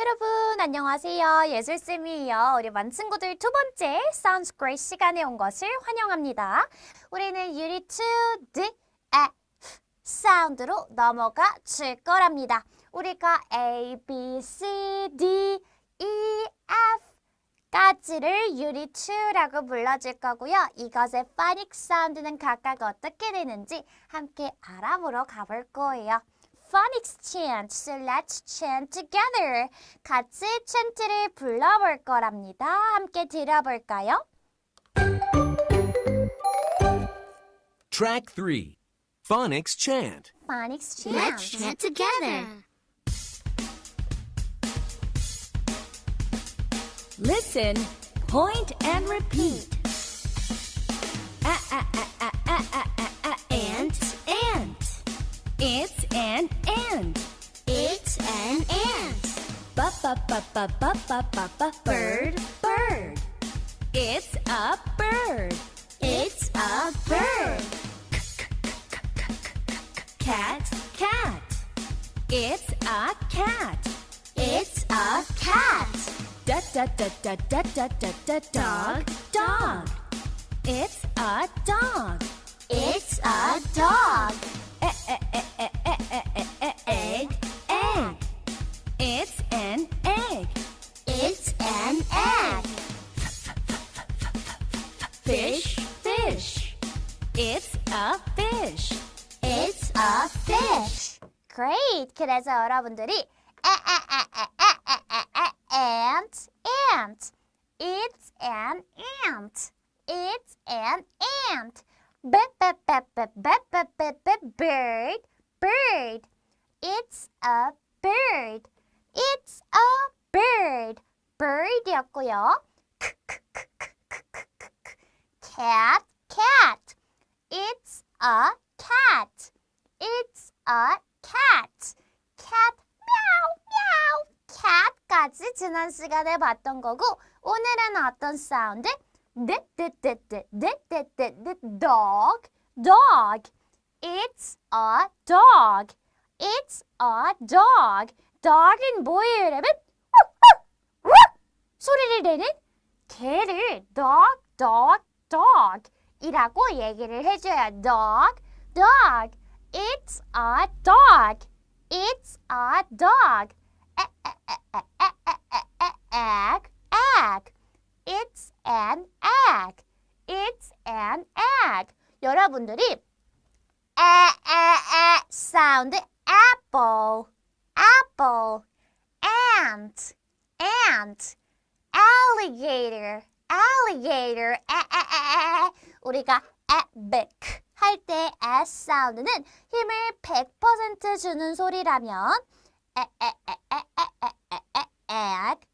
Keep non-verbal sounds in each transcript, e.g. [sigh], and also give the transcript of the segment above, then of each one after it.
여러분 안녕하세요. 예술쌤이에요. 우리 만 친구들 두 번째 Sounds Great 시간에 온 것을 환영합니다. 우리는 유리 2 D, E, 사운드로 넘어가 줄 거랍니다. 우리가 A, B, C, D, E, F 까지를 유리 2라고 불러줄 거고요. 이것의 파닉 사운드는 각각 어떻게 되는지 함께 알아보러 가볼 거예요. phonics chant. So let's chant together. 같이 chan트를 불러볼 거랍니다. 함께 들어볼까요? Track 3 Phonics Chant. phonics chant. Let's chant together. Listen, point and repeat. Ah, ah, ah, ah, ah, Bird, bird. It's a bird. It's a bird. Cat, cat. It's a cat. It's a cat. Da da da da da da da da dog, dog. It's a dog. 이렇게 돼서 여러분들이 ant, ant, it's an ant, it's an ant, bird, bird, it's a bird, it's a bird, bird이었고요. cat, cat, it's a cat, it's a cat. cat, meow, meow, cat까지 지난 시간에 봤던 거고 오늘은 어떤 사운드? 네,네,네,네,네,네,네, dog, dog. It's a dog. It's a dog. dog은 뭐예요, 여러분? 소리를 내는 개를 dog, dog, dog 이라고 얘기를 해줘야 dog, dog. It's a dog. It's a dog. Egg, egg. It's an egg. It's an egg. 여러분들이 에에에 sound apple, apple, ant, ant, alligator, alligator. 에에에 우리가 epic 할 때 S 사운드는 힘을 100% 주는 소리라면 egg,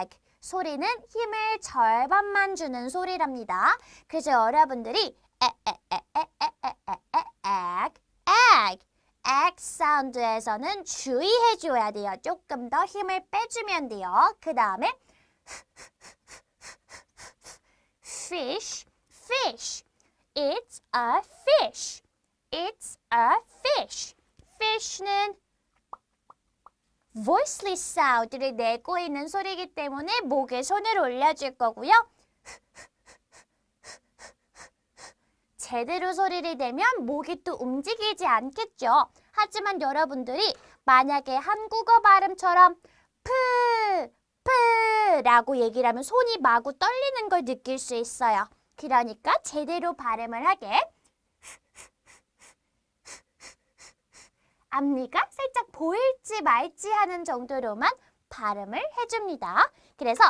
egg 소리는 힘을 절반만 주는 소리랍니다. 그래서 여러분들이 egg, egg 액 사운드에서는 주의해줘야 돼요. 조금 더 힘을 빼주면 돼요. 그 다음에 fish, fish It's a fish. It's a fish. fish는 voiceless 사운드를 내고 있는 소리이기 때문에 목에 손을 올려줄 거고요. 제대로 소리를 내면 목이 또 움직이지 않겠죠. 하지만 여러분들이 만약에 한국어 발음처럼 프, 프라고 얘기를 하면 손이 마구 떨리는 걸 느낄 수 있어요. 그러니까 제대로 발음을 하게 앞니가 살짝 보일지 말지 하는 정도로만 발음을 해줍니다. 그래서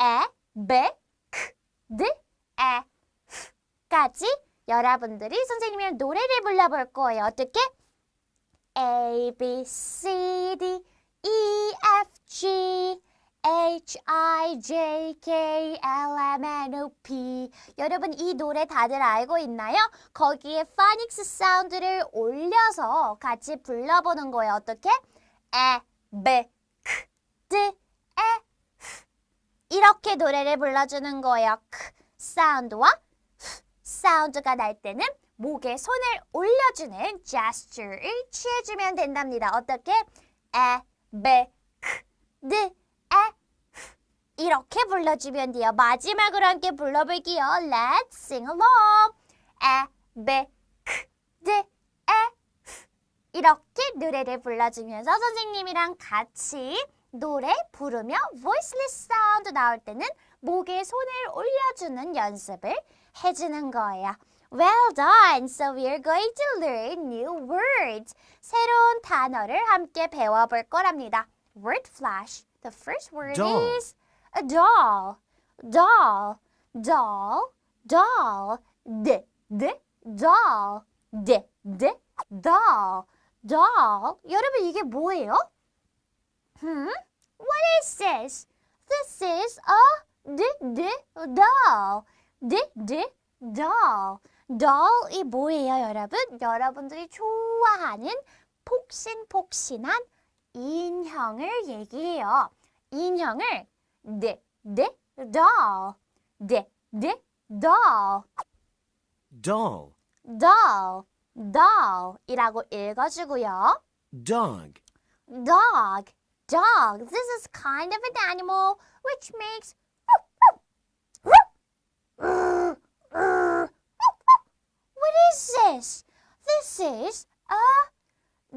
에, 베, 크, 드, 에, 까지 여러분들이 선생님이랑 노래를 불러볼 거예요. 어떻게? A, B, C, D, E, F, G, H, I, J, K, L, M, N, O, P. 여러분 이 노래 다들 알고 있나요? 거기에 파닉스 사운드를 올려서 같이 불러보는 거예요. 어떻게? 에, 베, 크, 드, 에, 이렇게 노래를 불러주는 거예요. 크 사운드와 사운드가 날 때는 목에 손을 올려주는 gesture를 취해주면 된답니다. 어떻게? 에, 베, 크, 드, 에, 프. 이렇게 불러주면 돼요. 마지막으로 함께 불러볼게요. Let's sing along. 에, 베, 크, 드, 에, 프. 이렇게 노래를 불러주면서 선생님이랑 같이 노래 부르며 voiceless sound 나올 때는 목에 손을 올려주는 연습을 해주는 거예요. Well done! So we're going to learn new words. 새로운 단어를 함께 배워볼 거랍니다. Word flash. The first word Doll. is a doll. Doll. Doll. Doll. D. D. Doll. D. D. Doll. Doll. 여러분 이게 뭐예요? Hmm? What is this? This is a d d doll. d d doll. doll이 뭐예요, 여러분? 여러분들이 좋아하는 폭신폭신한 인형을 얘기해요. 인형을 d d doll. d d doll. Doll. doll. doll이라고 읽어주고요. Dog. Dog. Dog. This is kind of an animal which makes. What is this? This is a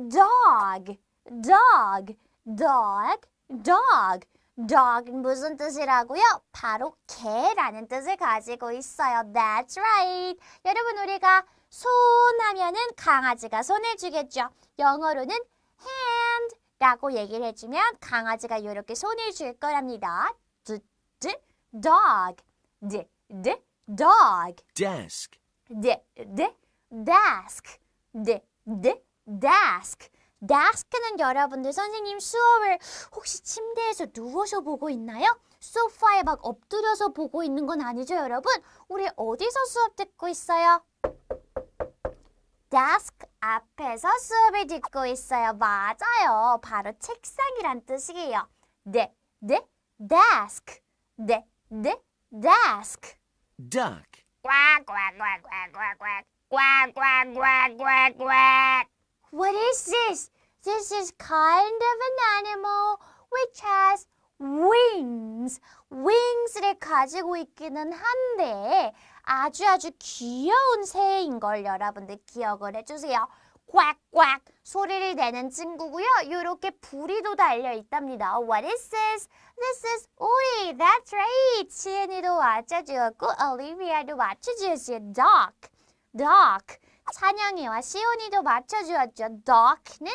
dog. Dog. Dog. Dog. dog 무슨 뜻이라고요? 바로 개라는 뜻을 가지고 있어요. That's right. 여러분 우리가 손 하면은 강아지가 손을 주겠죠. 영어로는 hand라고 얘기를 해주면 강아지가 이렇게 손을 줄 거랍니다. D, d, dog. D, d, dog. Desk. D, d, desk. D, d, desk. Desk는 여러분들 선생님 수업을 혹시 침대에서 누워서 보고 있나요? 소파에 막 엎드려서 보고 있는 건 아니죠, 여러분? 우리 어디서 수업 듣고 있어요? desk 앞에서 수업을 듣고 있어요. 맞아요. 바로 책상이란 뜻이에요. 네, 네, desk. 네, 네, desk. Duck. What is this? This is kind of an animal which has wings. wings를 가지고 있기는 한데 아주 아주 귀여운 새인 걸 여러분들 기억을 해주세요. 꽉꽉 소리를 내는 친구고요. 이렇게 부리도 달려 있답니다. What is this? This is 오리. That's right. 지은이도 맞춰주었고 올리비아도 맞춰주었어요. Duck. Duck. 찬영이와 시온이도 맞춰주었죠. Duck는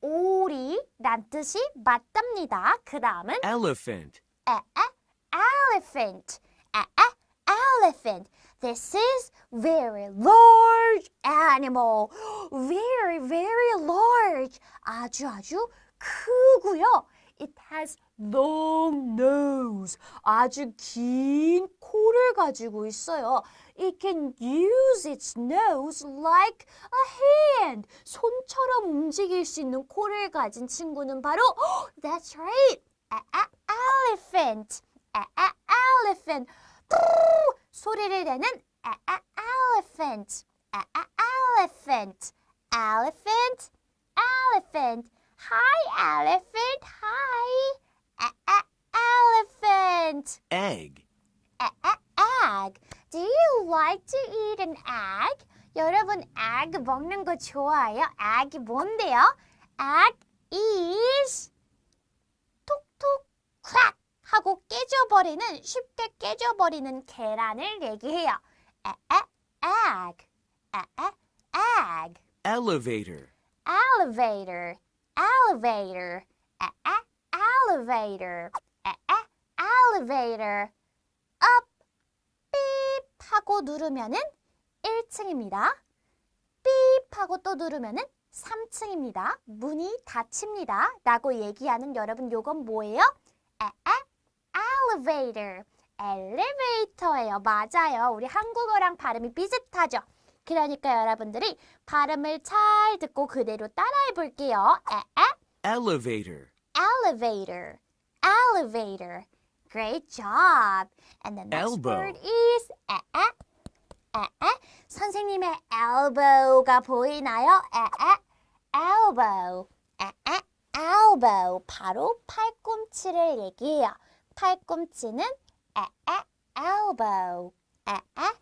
오리란 뜻이 맞답니다. 그 다음은 Elephant. a, a, elephant. A, a, elephant. This is very large animal. Very, very large. 아주 아주 크고요. It has long nose. 아주 긴 코를 가지고 있어요. It can use its nose like a hand. 손처럼 움직일 수 있는 코를 가진 친구는 바로 [gasps] That's right. A, a, elephant. A, a, elephant. 푸! 소리를 내는 a, a, elephant. A, a, elephant. Elephant. Elephant. Hi, elephant. Hi. A, a, elephant. Egg. A, a, egg. Do you like to eat an egg? 여러분, egg 먹는 거 좋아해요? egg 뭔데요? egg is 톡톡 crack 하고 깨져버리는 쉽게 깨져버리는 계란을 얘기해요. Egg. Egg. Elevator. elevator, elevator, elevator, elevator. up, 삐 하고 누르면은 1층입니다. 삐 하고 또 누르면은 3층입니다. 문이 닫힙니다. 라고 얘기하는 여러분 요건 뭐예요? a, a, elevator. 엘리베이터예요. 맞아요. 우리 한국어랑 발음이 비슷하죠? 그러니까 여러분들이 발음을 잘 듣고 그대로 따라해 볼게요. 에, 에, Elevator. elevator, elevator. Great job. And the next Elbow. word is 에, 에, 에, 에. 선생님의 elbow가 보이나요? 에, 에, elbow. 에, 에, elbow 바로 팔꿈치를 얘기해요. 팔꿈치는 에, 에, elbow. 에, 에,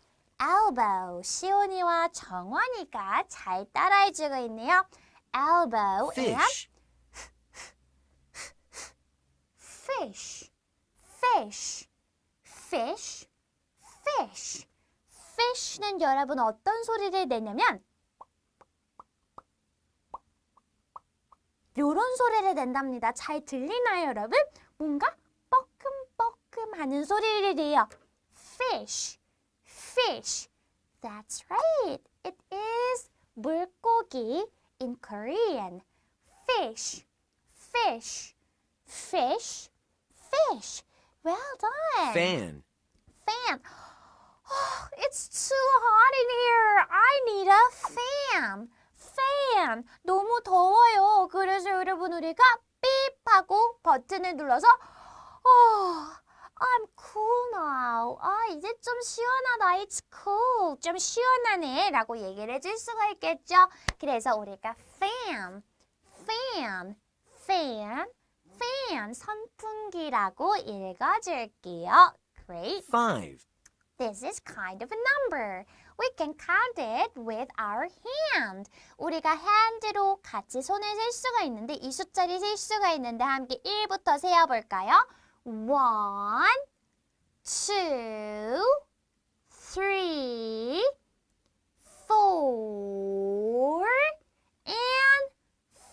elbow. 시온이와 정원이가 잘 따라해주고 있네요. elbow and Fish. fish, fish, fish, fish. fish는 여러분 어떤 소리를 내냐면 요런 소리를 낸답니다. 잘 들리나요, 여러분? 뭔가 뻐끔뻐끔 하는 소리를 내요. fish, fish. That's right. It is 물고기 in Korean. fish, fish, fish, fish. Well done. Fan. fan. Oh, it's too hot in here. I need a fan. fan. 너무 더워요. 그래서 여러분 우리가 삐 하고 버튼을 눌러서 oh, I'm cool now. 아, 이제 좀 시원하다. It's cool. 좀 시원하네. 라고 얘기를 해줄 수가 있겠죠. 그래서 우리가 fan, fan, fan, fan 선풍기라고 읽어줄게요. Great. Five. This is kind of a number. We can count it with our hand. 우리가 hand로 같이 손을 셀 수가 있는데 이 숫자를 셀 수가 있는데 함께 1부터 세어볼까요? One, two, three, four, and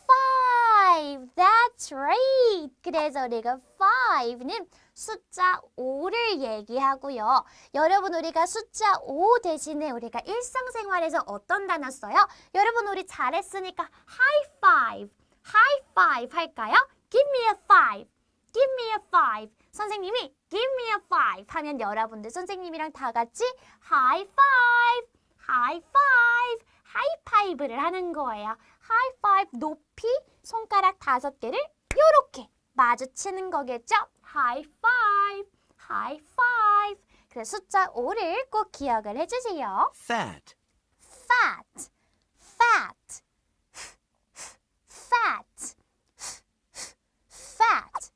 five. That's right. 그래서 우리가 five는 숫자 5를 얘기하고요. 여러분 우리가 숫자 5 대신에 우리가 일상생활에서 어떤 단어 써요? 여러분 우리 잘했으니까 high five, high five 할까요? Give me a five, give me a five. 선생님이 give me a five 하면 여러분들 선생님이랑 다 같이 high five, high five, 하이파이브를 하는 거예요. high five 높이 손가락 다섯 개를 이렇게 마주치는 거겠죠? high five, high five. 그래서 숫자 5를 꼭 기억을 해주세요. Fat. fat, fat, fat, fat.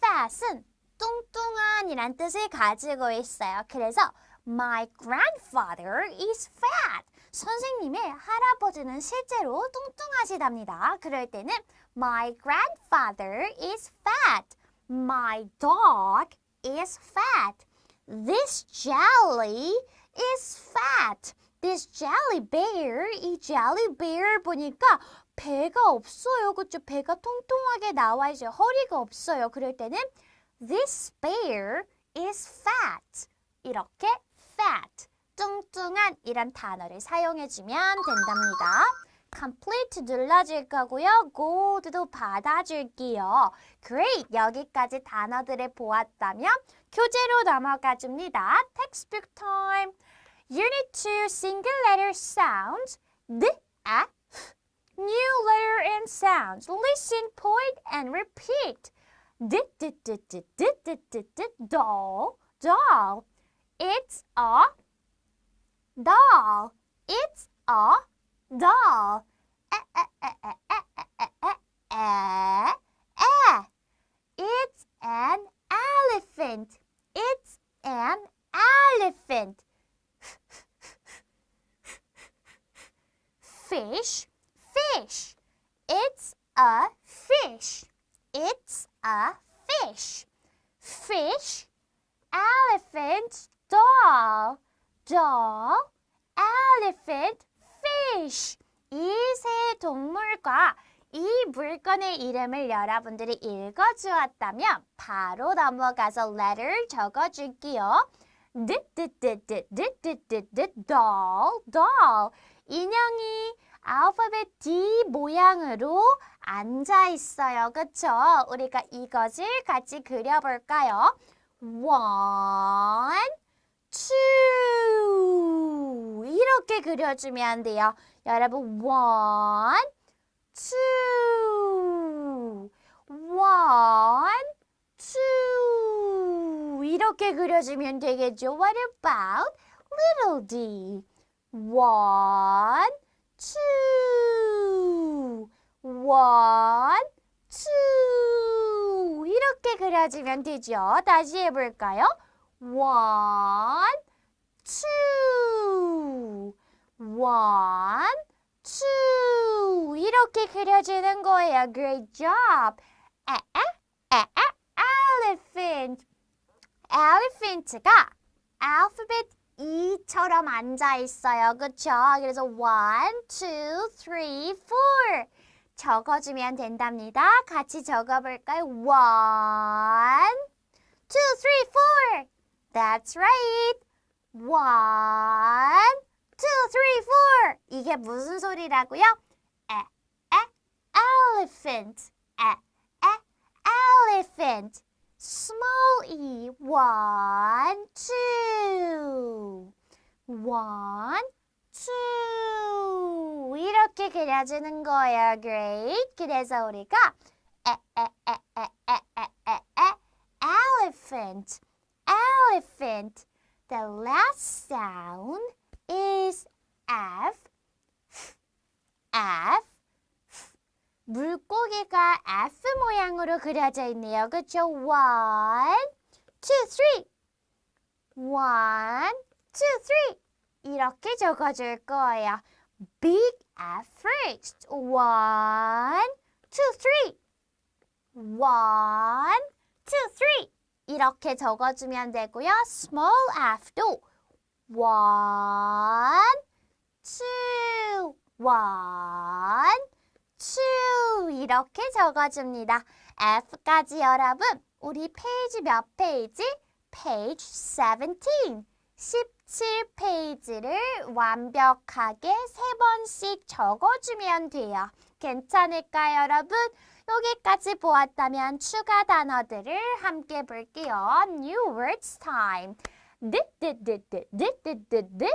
fat은 뚱뚱한이란 뜻을 가지고 있어요. 그래서 my grandfather is fat. 선생님의 할아버지는 실제로 뚱뚱하시답니다. 그럴 때는 my grandfather is fat. My dog is fat. This jelly is fat. This jelly bear, 이 jelly bear 보니까 배가 없어요. 그쵸? 배가 통통하게 나와 있어요. 허리가 없어요. 그럴 때는 this bear is fat. 이렇게 fat, 뚱뚱한 이란 단어를 사용해주면 된답니다. complete 눌러줄 거고요. gold도 받아줄게요. Great! 여기까지 단어들을 보았다면 교재로 넘어가 줍니다. textbook time. Unit 2 single letter sounds. D, A, F. New letter and sounds. Listen, point, and repeat. D, D, D, D, D, D, D, D, doll, doll. It's a doll. It's a doll. It's an elephant. It's an elephant. Fish, fish. It's a fish. It's a fish. Fish, elephant, doll. Doll, elephant, fish. 이 세 동물과 이 물건의 이름을 여러분들이 읽어주었다면 바로 넘어가서 letter 적어줄게요. 드드드드드드드드 doll, doll. 인형이 알파벳 D 모양으로 앉아 있어요. 그쵸? 우리가 이것을 같이 그려볼까요? One, two. 이렇게 그려주면 돼요. 여러분, one, two, one, two. 이렇게 그려주면 되겠죠. What about little d? One, two, one, two 이렇게 그려주면 되죠. 다시 해볼까요? One, two, one, two 이렇게 그려주는 거예요. Great job. 에, 에, 에, 에, elephant. elephant가 알파벳 E처럼 앉아 있어요. 그쵸? 그래서 one, two, three, four 적어주면 된답니다. 같이 적어볼까요? one, two, three, four. That's right. one, two, three, four. 이게 무슨 소리라고요? 에, 에, elephant. 에, 에, elephant. Small e. One, two. One, two. 이렇게 그려주는 거예요. Great. 그래서 우리가 에, 에, 에, 에, 에, 에, 에, 에, elephant. Elephant. The last sound is F. F. 물고기가 F 모양으로 그려져 있네요. 그쵸? One, two, three. One, two, three. 이렇게 적어줄 거예요. Big F first. One, two, three. One, two, three. 이렇게 적어주면 되고요. Small F도 one, two, one, two 이렇게 적어줍니다. F까지 여러분, 우리 페이지 몇 페이지? Page 17. 17페이지를 완벽하게 세 번씩 적어주면 돼요. 괜찮을까요, 여러분? 여기까지 보았다면 추가 단어들을 함께 볼게요. New words time. 드드드드드드드드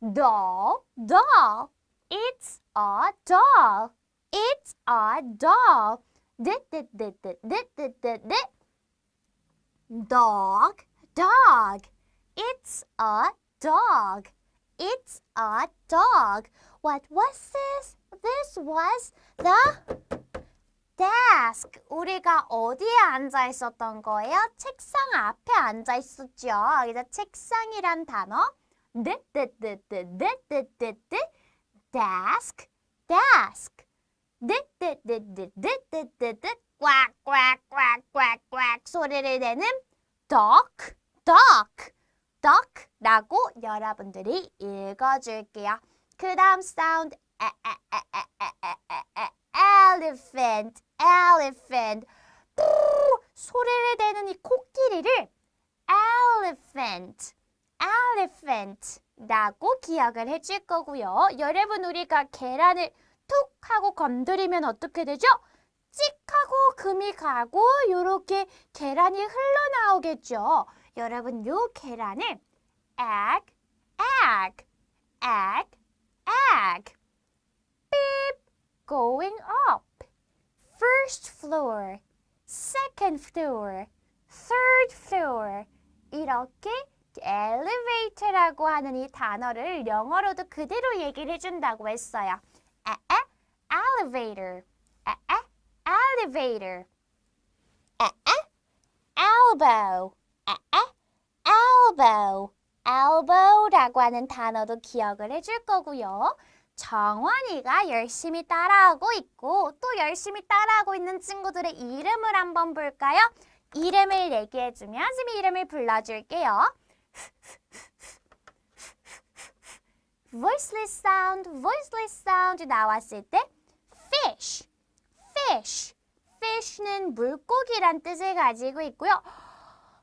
doll, doll. It's a doll. It's a doll. 드드드드드드드드 dog, dog. It's a dog. It's a dog. What was this? This was the desk. 우리가 어디에 앉아 있었던 거예요? 책상 앞에 앉아 있었죠. 그래서 책상이란 단어. desk, desk. 꽉, 꽉, 꽉, 꽉, 꽉 소리를 내는 duck, duck, duck라고 여러분들이 읽어줄게요. 그 다음 사운드 에, 에, 에, 에, 에, 에, 에. Elephant, elephant. 푸, 소리를 내는 이 코끼리를 elephant, elephant라고 기억을 해줄 거고요. 여러분 우리가 계란을 툭 하고 건드리면 어떻게 되죠? 찍 하고 금이 가고 요렇게 계란이 흘러나오겠죠. 여러분 요 계란을 egg, egg, egg, egg. beep going up. First floor, second floor, third floor. 이렇게 elevator라고 하는 이 단어를 영어로도 그대로 얘기를 해준다고 했어요. 에, 에, elevator, 에, 에, elevator. 에, 에, elbow, 에, 에, elbow, elbow라고 하는 단어도 기억을 해줄 거고요. 정원이가 열심히 따라하고 있고 또 열심히 따라하고 있는 친구들의 이름을 한번 볼까요? 이름을 얘기해주면 선생님이 이름을 불러줄게요. voiceless sound, voiceless sound 나왔을 때 fish, fish, fish는 물고기란 뜻을 가지고 있고요.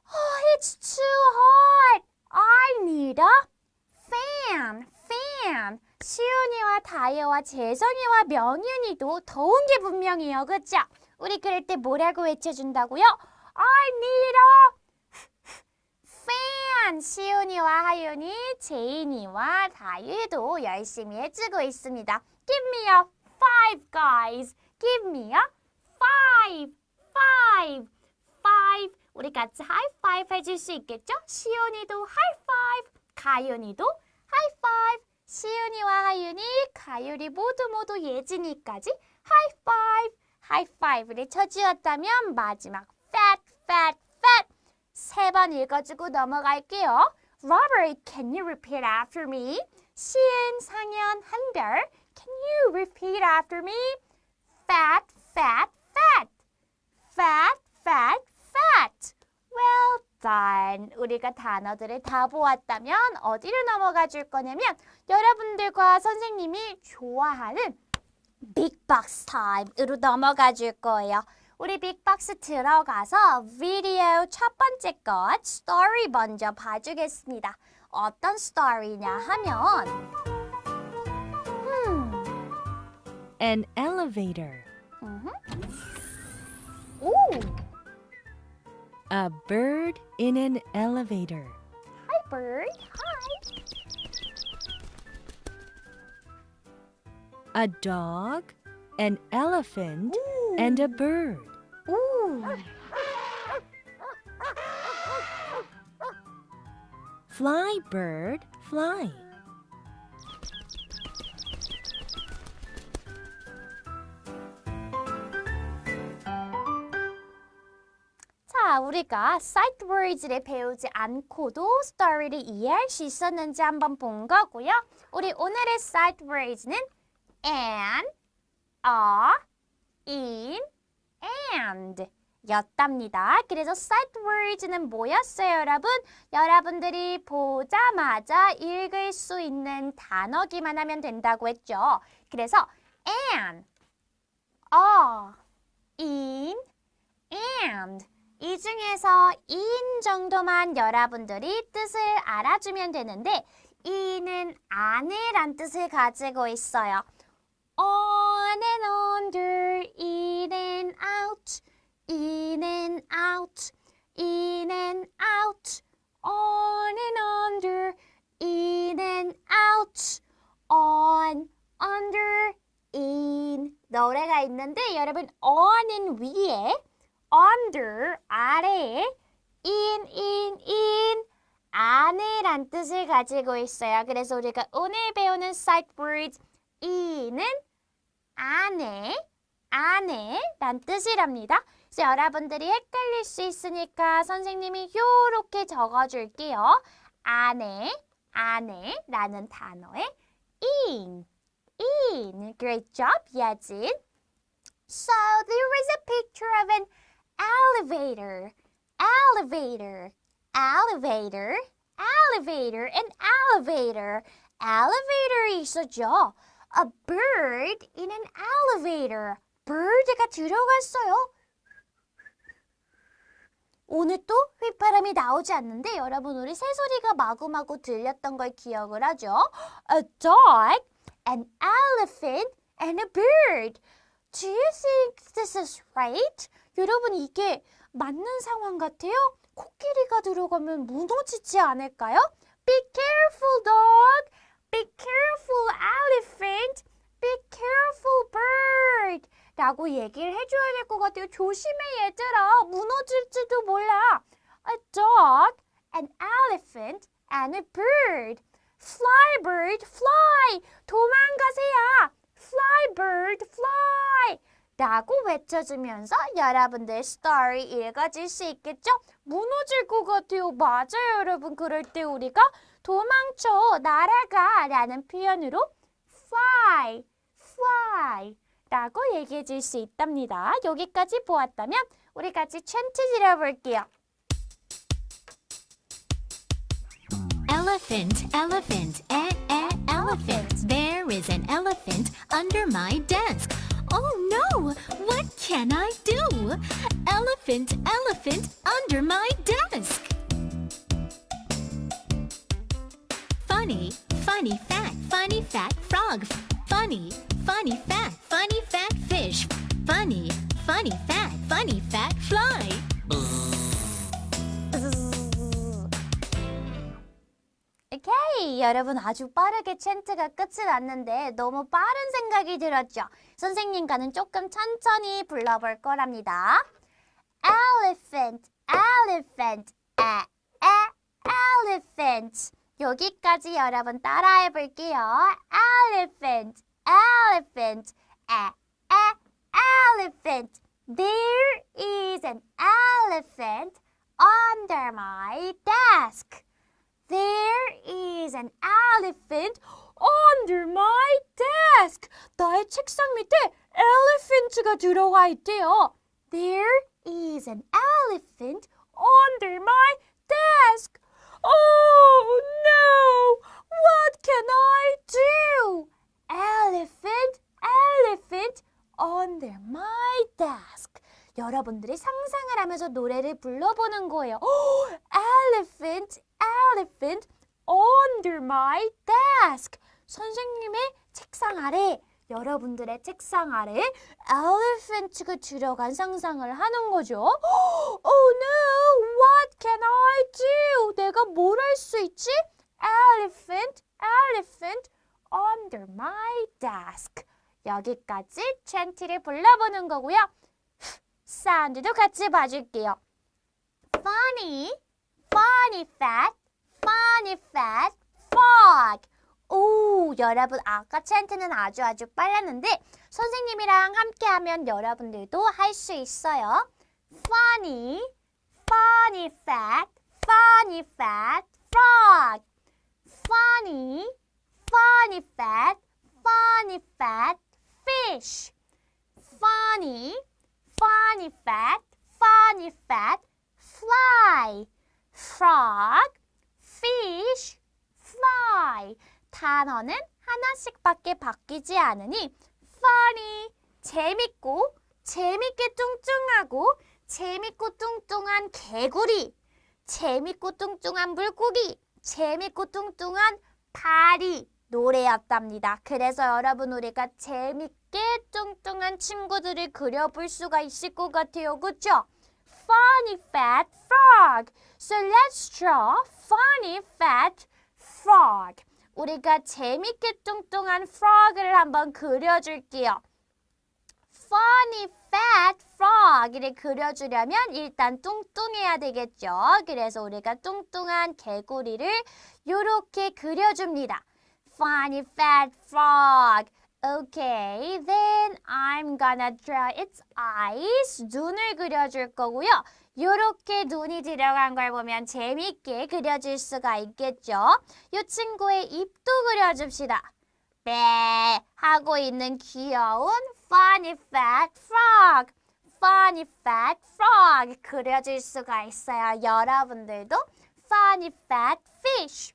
Oh, it's too hot. I need a fan, fan. 시윤이와 다혜와 재성이와 명윤이도 더운 게 분명해요. 그죠? 우리 그럴 때 뭐라고 외쳐준다고요? I need a fan. 시윤이와 하윤이, 제인이와 다유도 열심히 해주고 있습니다. Give me a five, guys. Give me a five, five, five. 우리 같이 하이파이브 해줄 수 있겠죠? 시윤이도 하이파이브, 가윤이도 하이파이브. 시윤이와 하윤이, 가율이 모두 모두 예진이까지 하이파이브, 하이파이브를 쳐주었다면 마지막 fat, fat, fat 세 번 읽어주고 넘어갈게요. Robert, can you repeat after me? 시은, 상현, 한별, can you repeat after me? Fat, fat, fat. Fat, fat, fat. Well done. 우리가 단어들을 다 보았다면 어디로 넘어가 줄 거냐면 여러분들과 선생님이 좋아하는 빅박스 타임으로 넘어가 줄 거예요. 우리 빅박스 들어가서 비디오 첫 번째 것 스토리 먼저 봐주겠습니다. 어떤 스토리냐 하면 음, An elevator. 음흠. 오, A bird in an elevator. hi bird, hi. A dog, an elephant, and a bird. 오, Fly, bird, fly. 자, 우리가 sight words를 배우지 않고도 스토리를 이해할 수 있었는지 한번 본 거고요. 우리 오늘의 sight words는 an, a, in, and 였답니다. 그래서 sight words는 뭐였어요, 여러분? 여러분들이 보자마자 읽을 수 있는 단어기만 하면 된다고 했죠. 그래서 an, a, in, and 이 중에서 in 정도만 여러분들이 뜻을 알아주면 되는데 in은 안에란 뜻을 가지고 있어요. on and under, in and out, in and out, in and out, on and under, in and out, on, under, in 노래가 있는데 여러분 on은 위에 under 아래에 in in in 안에란 뜻을 가지고 있어요. 그래서 우리가 오늘 배우는 sight words in은 안에 안에란 뜻이랍니다. 그래서 여러분들이 헷갈릴 수 있으니까 선생님이 요렇게 적어줄게요. 안에 안에라는 단어에 in in great job 예진. So there is a picture of an elevator, elevator, elevator, elevator, an elevator. elevator이 있었죠. A bird in an elevator. bird가 들어갔어요. 오늘 또 휘파람이 나오지 않는데 여러분 우리 새소리가 마구마구 들렸던 걸 기억을 하죠. A dog, an elephant, and a bird. Do you think this is right? 여러분 이게 맞는 상황 같아요? 코끼리가 들어가면 무너지지 않을까요? Be careful dog. Be careful elephant. Be careful bird. 라고 얘기를 해줘야 될 것 같아요. 조심해 얘들아. 무너질지도 몰라. A dog, an elephant, and a bird. Fly bird, fly. 도망가세요. Fly bird, fly. 라고 외쳐주면서 여러분들 스토리 읽어줄 수 있겠죠? 무너질 것 같아요. 맞아요, 여러분. 그럴 때 우리가 도망쳐, 날아가 라는 표현으로 fly, fly 라고 얘기해 줄 수 있답니다. 여기까지 보았다면 우리 같이 챈트 지려볼게요. Elephant, elephant, eh, eh, elephant. There is an elephant under my desk. Oh no! What can I do? Elephant, elephant under my desk. Funny, funny fat, funny fat frog. Funny, funny fat, funny fat fish. Funny, funny fat, funny fat fly. 오케이 여러분 아주 빠르게 챈트가 끝이 났는데 너무 빠른 생각이 들었죠 선생님과는 조금 천천히 불러볼 거랍니다 elephant elephant 에, 에, elephant 여기까지 여러분 따라해 볼게요 elephant elephant 에, 에, elephant. There is an elephant under my desk. There is an elephant under my desk. 나의 책상 밑에 elephant가 들어가 있대요. There is an elephant under my desk. Oh no! What can I do? Elephant, elephant under my desk. 여러분들이 상상을 하면서 노래를 불러보는 거예요. elephant, elephant under my desk. 선생님의 책상 아래, 여러분들의 책상 아래 elephant가 들어간 상상을 하는 거죠. Oh no, what can I do? 내가 뭘 할 수 있지? Elephant, elephant under my desk. 여기까지 chan트를 불러보는 거고요. 사운드도 같이 봐줄게요. Funny, funny fat, funny fat frog. 오, 여러분 아까 찬트는 아주 아주 빨랐는데 선생님이랑 함께하면 여러분들도 할 수 있어요. Funny, funny fat, funny fat frog. Funny, funny fat, funny fat fish. Funny, funny fat, funny fat fly. Frog, fish, fly. 단어는 하나씩밖에 바뀌지 않으니 funny, 재밌고 재밌게 뚱뚱하고 재밌고 뚱뚱한 개구리, 재밌고 뚱뚱한 물고기, 재밌고 뚱뚱한 파리 노래였답니다. 그래서 여러분 우리가 재밌게 뚱뚱한 친구들을 그려볼 수가 있을 것 같아요. 그쵸? Funny fat frog. So let's draw funny fat frog. 우리가 재밌게 뚱뚱한 frog를 한번 그려줄게요. Funny fat frog를 그려주려면 일단 뚱뚱해야 되겠죠. 그래서 우리가 뚱뚱한 개구리를 이렇게 그려줍니다. Funny fat frog. Okay, then I'm gonna draw its eyes. 눈을 그려줄 거고요. 이렇게 눈이 들어간 걸 보면 재밌게 그려줄 수가 있겠죠. 이 친구의 입도 그려줍시다. 배 하고 있는 귀여운 funny fat frog. funny fat frog 그려줄 수가 있어요. 여러분들도 funny fat fish,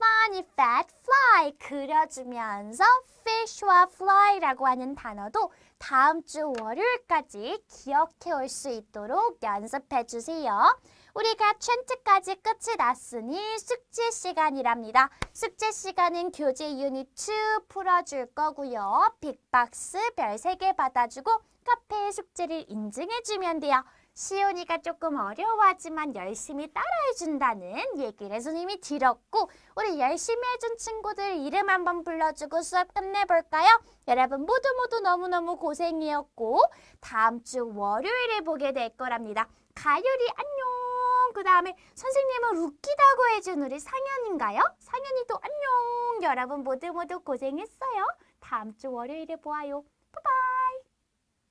funny fat fly 그려주면서 fish와 fly라고 하는 단어도 다음 주 월요일까지 기억해 올 수 있도록 연습해 주세요. 우리가 챈트까지 끝이 났으니 숙제 시간이랍니다. 숙제 시간은 교재 유닛 2 풀어줄 거고요. 빅박스 별 3개 받아주고 카페의 숙제를 인증해주면 돼요. 시온이가 조금 어려워하지만 열심히 따라해준다는 얘기를 선생님이 들었고 우리 열심히 해준 친구들 이름 한번 불러주고 수업 끝내볼까요? 여러분 모두 모두 너무너무 고생이었고 다음 주 월요일에 보게 될 거랍니다. 가율이 안녕. 그 다음에 선생님을 웃기다고 해준 우리 상현인가요? 상현이도 안녕. 여러분 모두 모두 고생했어요. 다음 주 월요일에 보아요. 바이바이.